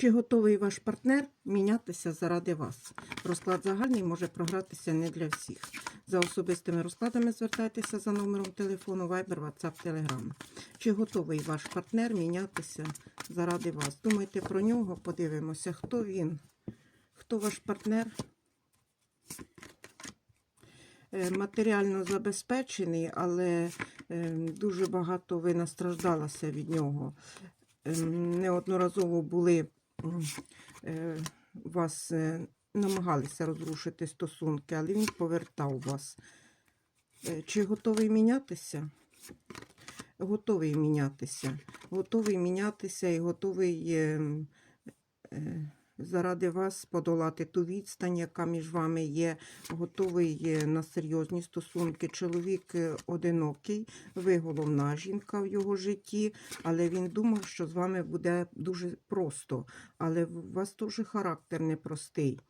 Чи готовий ваш партнер мінятися заради вас? Розклад загальний може програтися не для всіх. За особистими розкладами звертайтеся за номером телефону Viber, WhatsApp, Telegram. Чи готовий ваш партнер мінятися заради вас? Думайте про нього, подивимося, хто він, хто ваш партнер. Е, Матеріально забезпечений, але е, дуже багато ви настраждалася від нього. Ем, Неодноразово були е, вас е, намагалися розрушити стосунки, але він повертав вас. Е, Чи готовий мінятися? Готовий мінятися. Готовий мінятися і готовий е, е, заради вас подолати ту відстань, яка між вами є. Готовий е, на серйозні стосунки. Чоловік е, одинокий, ви головна жінка в його житті, але він думав, що з вами буде дуже просто. Але у вас теж характер непростий.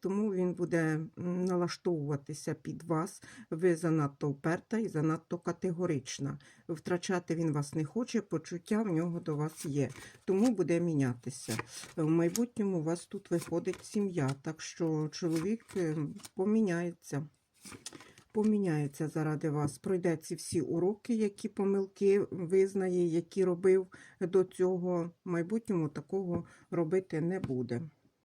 Тому він буде налаштовуватися під вас. Ви занадто вперта і занадто категорична. Втрачати він вас не хоче, почуття в нього до вас є. Тому буде мінятися. В майбутньому у вас тут виходить сім'я, так що чоловік е, поміняється. Поміняється заради вас. Пройде ці всі уроки, які помилки визнає, які робив до цього. В майбутньому такого робити не буде.